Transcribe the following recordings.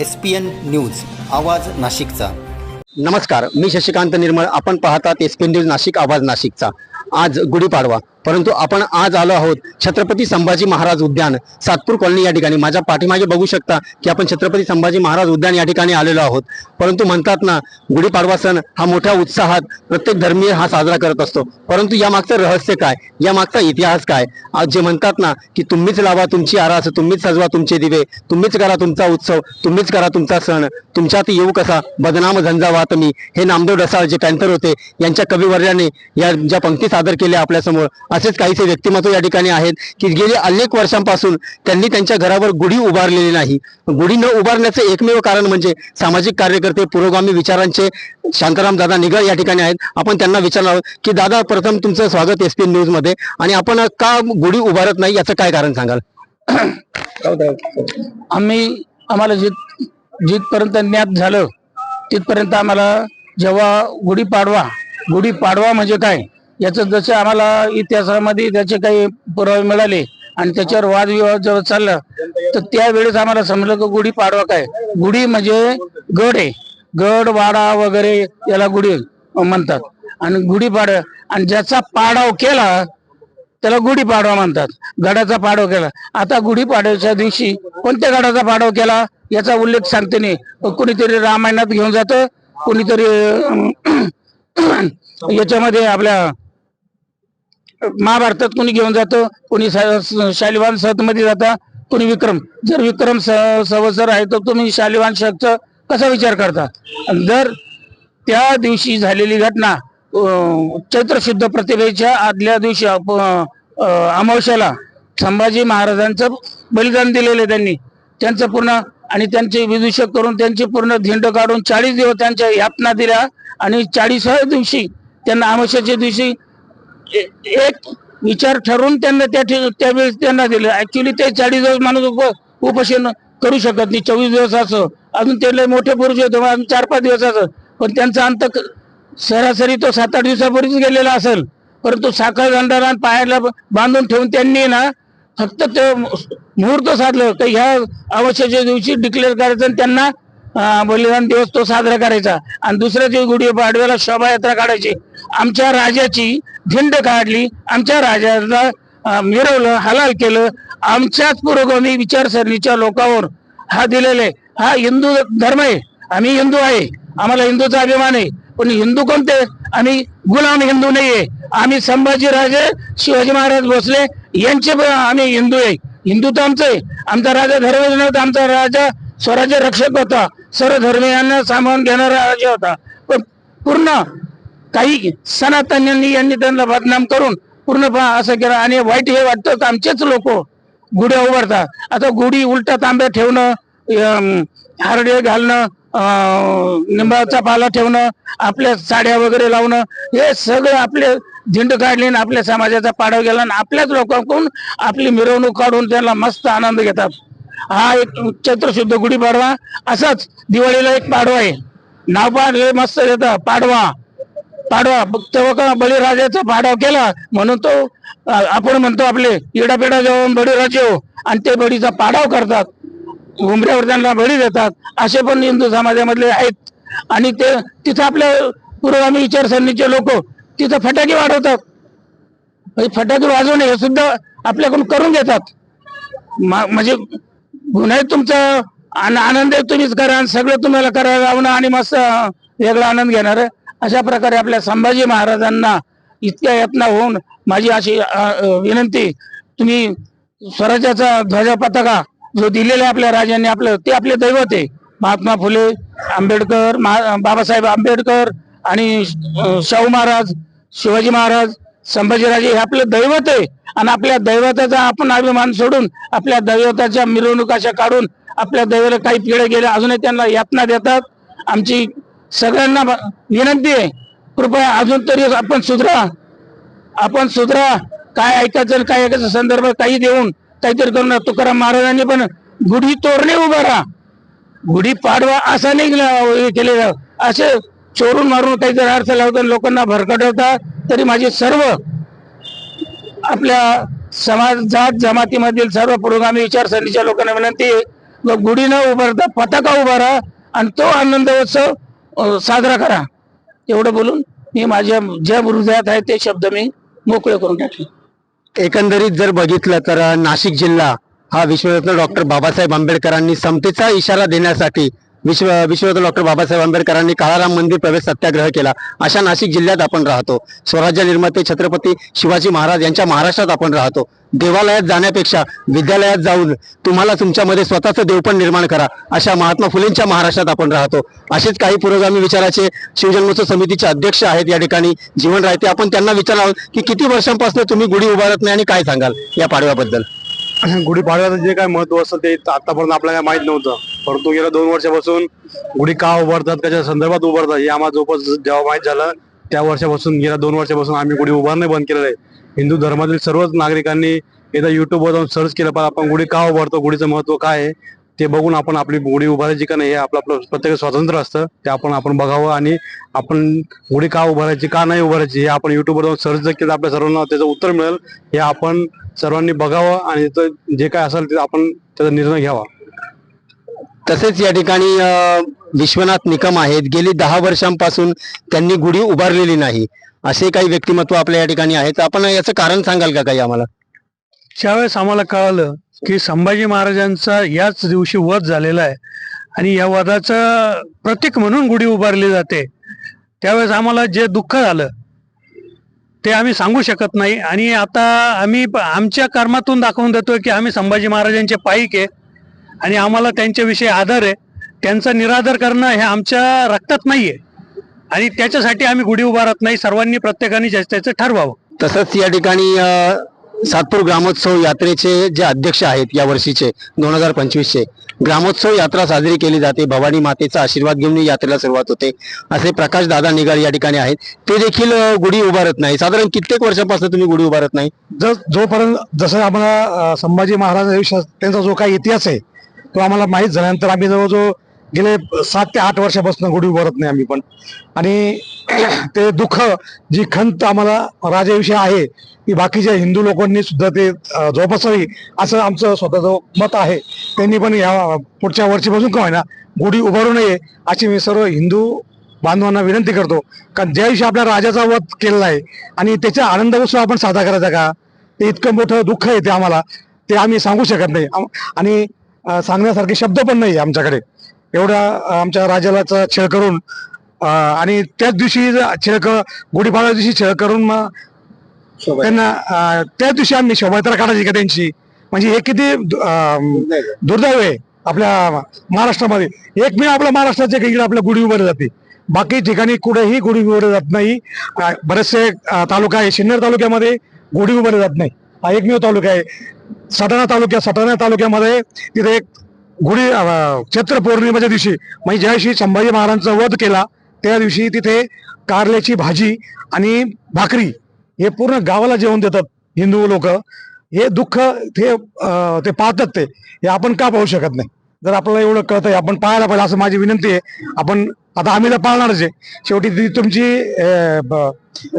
S P N news आवाज नाशिकचा. नमस्कार मी शशिकांत निर्मळ. आपण पाहतात एस पी न्यूज नाशिक आवाज नाशिकचा. आज गुढीपाडवा. परंतु आपण आज आलो आहोत छत्रपती संभाजी महाराज उद्यान सातपूर कॉलनी या ठिकाणी. माझ्या पाठीमागे बघू शकता की आपण छत्रपती संभाजी महाराज उद्यान या ठिकाणी आलेलो आहोत. परंतु म्हणतात ना गुढीपाडवा सण हा मोठ्या उत्साहात प्रत्येक धर्मीय हा साजरा करत असतो. परंतु यामागचं रहस्य काय? या मागचा इतिहास काय? आज जे म्हणतात ना की तुम्हीच लावा तुमची आरास तुम्हीच सजवा तुमचे दिवे तुम्हीच करा तुमचा उत्सव तुम्हीच करा तुमचा सण तुमच्यात येऊ कसा? बदनाम झंझावात मी. हे नामदेव डसाळ जे पॅन्थर होते यांच्या कविवर्याने या ज्या पंक्ती सादर केल्या आपल्यासमोर असेच काहीसे व्यक्तिमत्व या ठिकाणी आहेत की गेली अनेक वर्षांपासून त्यांनी त्यांच्या घरावर गुढी उभारलेली नाही. गुढी न उभारण्याचं एकमेव कारण म्हणजे सामाजिक कार्यकर्ते पुरोगामी विचारांचे शांताराम दादा निगळ या ठिकाणी आहेत. आपण त्यांना विचारणार आहोत की दादा प्रथम तुमचं स्वागत एस पी न्यूजमध्ये आणि आपण का गुढी उभारत नाही याचं काय कारण सांगाल? आम्ही आम्हाला जित जिथपर्यंत ज्ञात झालं तिथपर्यंत आम्हाला जेव्हा गुढीपाडवा गुढीपाडवा म्हणजे काय? याचं जसं आम्हाला इतिहासामध्ये त्याचे काही पुरावे मिळाले आणि त्याच्यावर वादविवाद जर चालला तर त्यावेळेस आम्हाला समजलं की गुढीपाडवा काय? गुढी म्हणजे गड आहे. गड वाडा वगैरे याला गुढी म्हणतात. आणि गुढीपाडवा आणि ज्याचा पाडाव केला त्याला गुढीपाडवा म्हणतात. गडाचा पाडव केला. आता गुढीपाडव्याच्या दिवशी कोणत्या गडाचा पाडव केला? याचा उल्लेख सांगते नाही कोणीतरी रामायणात घेऊन जातं कोणीतरी याच्यामध्ये आपल्या महाभारतात कोणी घेऊन जातं कोणी शालिवान सतमध्ये जाता कोणी विक्रम. जर विक्रम स- आहे तर तुम्ही शालिवान शकचा कसा विचार करता? जर त्या दिवशी झालेली घटना चैत्र शुद्ध प्रतिभेच्या आदल्या दिवशी अमावश्याला संभाजी महाराजांचं बलिदान दिलेलं आहे त्यांनी. त्यांचं पूर्ण आणि त्यांचे विदूषक करून त्यांची पूर्ण धिंड काढून चाळीस दिवस त्यांच्या यातना दिल्या आणि चाळीसाव्या दिवशी त्यांना अमावश्याच्या दिवशी एक विचार ठरवून त्यांना त्या त्यावेळेस त्यांना दिलं. ऍक्च्युली ते चाळीस दिवस माणूस उप उपोषण करू शकत नाही. चोवीस दिवस असं. अजून ते मोठे पुरुष होते. अजून चार पाच दिवस असं. पण त्यांचा अंत सरासरी तो सात आठ दिवसापूर्वीच गेलेला असेल. परंतु साखर गंडाला पायाला बांधून ठेवून त्यांनी ना फक्त ते मुहूर्त साधलं. की ह्या अवश्याच्या दिवशी डिक्लेअर करायचं आणि त्यांना बलिदान दिवस तो साजरा करायचा. आणि दुसऱ्या दिवशी गुढी पाडव्याला शोभायात्रा काढायची. आमच्या राजाची झिंड काढली. आमच्या राजाला मिरवलं हलाल केलं. आमच्याच पुरोगामी विचारसरणीच्या लोकांवर हा दिलेले. हा हिंदू धर्म आहे. आम्ही हिंदू आहे. आम्हाला हिंदूचा अभिमान आहे. पण हिंदू कोणते? आम्ही गुलाम हिंदू नाहीये. आम्ही संभाजी राजे शिवाजी महाराज भोसले यांचे आम्ही हिंदू आहे. हिंदू तर आमचं आहे. आमचा राजा धर्म आमचा राजा स्वराज्य रक्षक होता. सर्व धर्मियांना सामावून घेणारा राज्य होता. पण पूर्ण काही सनातन्यांनी यांनी त्यांना बदनाम करून पूर्ण असं केलं. आणि वाईट हे वाटतं की आमचेच लोक गुढ्या उभारतात. आता गुढी उलटा तांब्या ठेवणं हारडे घालणं निंबाचा पाला ठेवणं आपल्या साड्या वगैरे लावणं हे सगळं आपले झिंड काढले आणि आपल्या समाजाचा पाडव गेला आणि आपल्याच लोकांकडून आपली मिरवणूक काढून त्यांना मस्त आनंद घेतात. हा एक चैत्र शुद्ध गुढीपाडवा असाच दिवाळीला एक पाडवा आहे. नाव पाडले मस्त येतं पाडवा. पाडवा तेव्हा का बळीराजाचा पाडवा केला म्हणून तो आपण म्हणतो आपले इडापिडा जाऊन बळीराजे हो आणि ते बळीचा पाडाव करतात. घुमऱ्यावर त्यांना बळी देतात. असे पण हिंदू समाजामधले आहेत. आणि ते तिथं आपल्या पुरोगामी विचारसरणीचे लोक तिथं फटाके वाढवतात फटाके वाजवणे हे सुद्धा आपल्याकडून करून घेतात म्हणजे गुन्हा तुमचा आन- आनंद आहे तुम्हीच करा आणि सगळं तुम्हाला करायला लावणं आणि मस्त वेगळा आनंद घेणार अशा प्रकारे आपल्या संभाजी महाराजांना इतक्या यत्ना होऊन माझी अशी विनंती तुम्ही स्वराज्याचा ध्वजा पताका जो दिलेला आहे आपल्या राजांनी आपलं ते आपले दैवत आहे. महात्मा फुले आंबेडकर बाबासाहेब आंबेडकर आणि शाहू महाराज शिवाजी महाराज संभाजीराजे हे आपलं दैवत आहे. आणि आपल्या दैवताचा आपण अभिमान सोडून आपल्या दैवताच्या मिरवणुकाशा काढून आपल्या दैवाला काही पिढे गेले अजूनही त्यांना यातना देतात. आमची सगळ्यांना विनंती आहे कृपया अजून तरी आपण सुधरा. आपण सुधरा. काय ऐकायचं काय ऐकायचं संदर्भ काही देऊन काहीतरी करून तुकाराम महाराजांनी पण गुढी तोरणे उभा राहा. गुढी पाडवा असा नाही हे केलेलं. असे चोरून मारून काहीतरी अर्थ लावतात लोकांना भरकटवतात तरी माझे सर्व आपल्या समाज जात जमातीमधील सर्व पुरोगामी विचारसरणीच्या लोकांना विनंती गुढी न उभारता पताका उभारा आणि तो आनंद उत्सव साजरा करा. एवढं बोलून मी माझ्या ज्या हृदयात आहे ते शब्द मी मोकळे करून टाकले. एकंदरीत जर बघितलं तर नाशिक जिल्हा हा विश्वरत्न डॉक्टर बाबासाहेब आंबेडकरांनी समतेचा इशारा देण्यासाठी विश्व विश्वरत्न डॉक्टर बाबासाहेब आंबेडकरांनी काळाराम मंदिर प्रवेश सत्याग्रह केला. अशा नाशिक जिल्ह्यात आपण राहतो. स्वराज्य निर्माते छत्रपती शिवाजी महाराज यांच्या महाराष्ट्रात आपण राहतो. देवालयात जाण्यापेक्षा विद्यालयात जाऊन तुम्हाला तुमच्यामध्ये स्वतःचं देवपण निर्माण करा अशा महात्मा फुलेंच्या महाराष्ट्रात आपण राहतो. असेच काही पुरोगामी विचाराचे शिवजन्मोत्सव समितीचे अध्यक्ष आहेत या ठिकाणी. जीवन राहते आपण त्यांना विचारावं आहोत की किती वर्षांपासून तुम्ही गुढी उभारत नाही आणि काय सांगाल या पाडव्याबद्दल? गुढीपाडव्याचं जे काय महत्त्व असतं ते आतापर्यंत आपल्याला काय माहीत नव्हतं. परंतु गेल्या दोन वर्षापासून गुढी का उभारतात त्याच्या संदर्भात उभारतात हे आम्हाला जोपास जेव्हा माहीत झालं त्या वर्षापासून गेल्या दोन वर्षापासून आम्ही गुढी उभारणे बंद केलेलं आहे हिंदू धर्मातील सर्वच नागरिकांनी एकदा युट्यूबवर जाऊन सर्च केलं पाहिजे आपण गुढी का उभारतो गुढीचं महत्त्व काय आहे ते बघून आपण आपली गुढी उभारायची का नाही हे आपलं आपलं प्रत्येक स्वातंत्र्य असतं. ते आपण आपण बघावं आणि आपण गुढी का उभारायची का नाही उभारायची हे आपण युट्यूबवर जाऊन सर्च जर केलं आपल्या सर्वांना त्याचं उत्तर मिळेल. हे आपण सर्वांनी बघावं आणि ते जे काय असेल ते आपण त्याचा निर्णय घ्यावा. तसेच या ठिकाणी विश्वनाथ निकम आहेत. गेली दहा वर्षांपासून त्यांनी गुढी उभारलेली नाही. असे काही व्यक्तिमत्व आपल्या या ठिकाणी आहेत. आपण याचं कारण सांगाल का काही आम्हाला? ज्यावेळेस आम्हाला कळालं की संभाजी महाराजांचा याच दिवशी वध झालेला आहे. आणि या वधाचं प्रतीक म्हणून गुढी उभारली जाते. त्यावेळेस आम्हाला जे दुःख झालं ते आम्ही सांगू शकत नाही. आणि आता आम्ही आमच्या कर्मातून दाखवून देतोय की आम्ही संभाजी महाराजांचे पाईक आहे. आणि आम्हाला त्यांच्याविषयी आदर आहे. त्यांचा निरादर करणं हे आमच्या रक्तात नाहीये. आणि त्याच्यासाठी आम्ही गुढी उभारत नाही. सर्वांनी प्रत्येकाने त्याचं ठरवावं. तसंच या ठिकाणी सातपूर ग्रामोत्सव यात्रेचे जे अध्यक्ष आहेत या वर्षीचे दोन हजार पंचवीसचे ग्रामोत्सव यात्रा साजरी केली जाते. भवानी मातेचा आशीर्वाद घेऊन यात्रेला सुरुवात होते. असे प्रकाश दादा निगार या ठिकाणी आहेत. ते देखील गुढी उभारत नाही. साधारण कित्येक वर्षापासून तुम्ही गुढी उभारत नाही? जर जोपर्यंत जसं आम्हाला संभाजी महाराज त्यांचा जो काही इतिहास आहे तो आम्हाला माहीत झाल्यानंतर आम्ही जवळजवळ गेले सात ते आठ वर्षापासून गुढी उभारत नाही आम्ही पण. आणि ते दुःख जी खंत आम्हाला राजाविषयी आहे ती बाकीच्या हिंदू लोकांनी सुद्धा ते जोपासावी असं आमचं स्वतःचं मत आहे. त्यांनी पण या पुढच्या वर्षीपासून का होईना गुढी उभारू नये अशी मी सर्व हिंदू बांधवांना विनंती करतो. कारण ज्या दिवशी आपल्या राजाचा वध केलेला आहे आणि त्याचा आनंद उत्सव आपण साजरा करायचा का? ते इतकं मोठं दुःख आहे ते आम्हाला. ते आम्ही सांगू शकत नाही. आणि सांगण्यासारखे शब्द पण नाही आमच्याकडे. एवढा आमच्या राजालाचा छळ करून आणि त्याच दिवशी ज- छळ क गुढीपाडव्या दिवशी छळ करून मग त्यांना त्याच दिवशी आम्ही शोभायात्रा काढायची का त्यांची? म्हणजे हे किती दुर्दैव आहे आपल्या महाराष्ट्रामध्ये. एकमेव आपल्या महाराष्ट्राचे इकडे आपल्या गुढी उभारली जाते. बाकी ठिकाणी कुठेही गुढी उभारली जात नाही. बरेचसे तालुका आहे. सिन्नर तालुक्यामध्ये गुढी उभारली जात नाही. हा एकमेव तालुका आहे. सटाणा तालुक्या सटाणा तालुक्यामध्ये तिथे एक गुढी चैत्र पौर्णिमेच्या दिवशी म्हणजे ज्या दिवशी संभाजी महाराजांचा वध केला त्या दिवशी तिथे कारल्याची भाजी आणि भाकरी हे पूर्ण गावाला जेवण देतात हिंदू लोक. हे दुःख ते ते पाहतात ते. हे आपण का पाहू शकत नाही? जर आपल्याला एवढं कळतंय आपण पाहायला पाहिजे असं माझी विनंती आहे. आपण आता आम्ही तर पाळणारच आहे शेवटी ती तुमची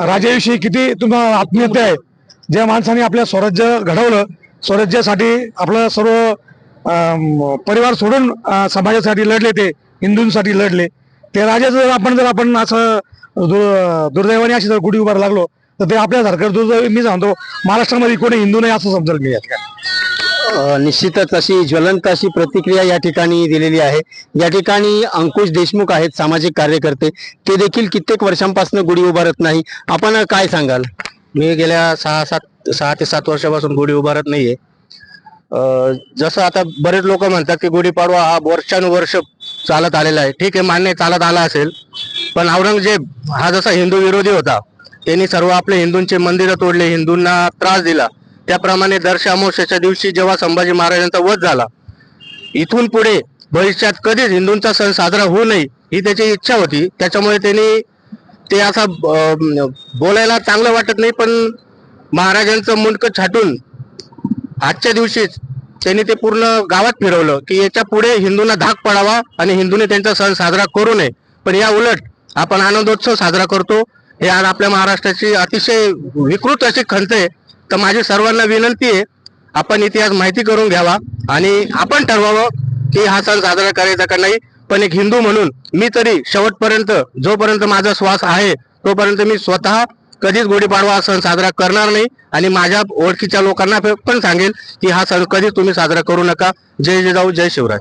राजाविषयी किती तुम्हाला आत्मीयता आहे. ज्या माणसाने आपल्या स्वराज्य घडवलं स्वराज्यासाठी आपलं सर्व परिवार सोडून समाजासाठी लढले ते हिंदूंसाठी लढले. ते राजा जर आपण जर आपण असं दुर्दैवाने अशी जर गुढी उभार लागलो तर ते आपल्यासारखं दुर्दैव मी सांगतो महाराष्ट्रामध्ये कोणी हिंदू नाही असं समजेल मी या ठिकाणी अ, निश्चितच अशी ज्वलंत अशी प्रतिक्रिया या ठिकाणी दिलेली आहे. या ठिकाणी अंकुश देशमुख आहेत सामाजिक कार्यकर्ते. ते देखील कित्येक वर्षांपासून गुढी उभारत नाही. आपण काय सांगाल? मी गेल्या सहा सात सहा ते सात वर्षापासून गुढी उभारत नाहीये. जसं आता बरेच लोक म्हणतात की गुढीपाडवा हा वर्षानुवर्ष चालत आलेला आहे. ठीक आहे मान्य चालत आला असेल. पण औरंगजेब हा जसा हिंदू विरोधी होता त्यांनी सर्व आपले हिंदूंचे मंदिरं तोडले हिंदूंना त्रास दिला. त्याप्रमाणे दर्श दिवशी जेव्हा संभाजी महाराजांचा वध झाला इथून पुढे भविष्यात कधीच हिंदूंचा सण साजरा होऊ नये ही त्याची इच्छा होती. त्याच्यामुळे त्यांनी ते असा बोलायला चांगलं वाटत नाही पण महाराजांचं मुंडकं छाटून आजच्या दिवशीच त्यांनी ते पूर्ण गावात फिरवलं की याच्यापुढे हिंदूंना धाक पडावा आणि हिंदूने त्यांचा सण साजरा करू नये. पण या उलट आपण आनंदोत्सव साजरा करतो. हे आज आपल्या महाराष्ट्राची अतिशय विकृत अशी खंत आहे. तर माझी सर्वांना विनंती आहे आपण इतिहास माहिती करून घ्यावा आणि आपण ठरवावं की हा सण साजरा करायचा का नाही. पण एक हिंदू म्हणून मी तरी शेवटपर्यंत जोपर्यंत माझा श्वास आहे तोपर्यंत मी स्वतः कधीच गुढीपाडवा हा सण साजरा करणार नाही आणि माझ्या ओळखीच्या लोकांना पण सांगेल की हा सण कधीच तुम्ही साजरा करू नका. जय जिजाऊ जय शिवराय.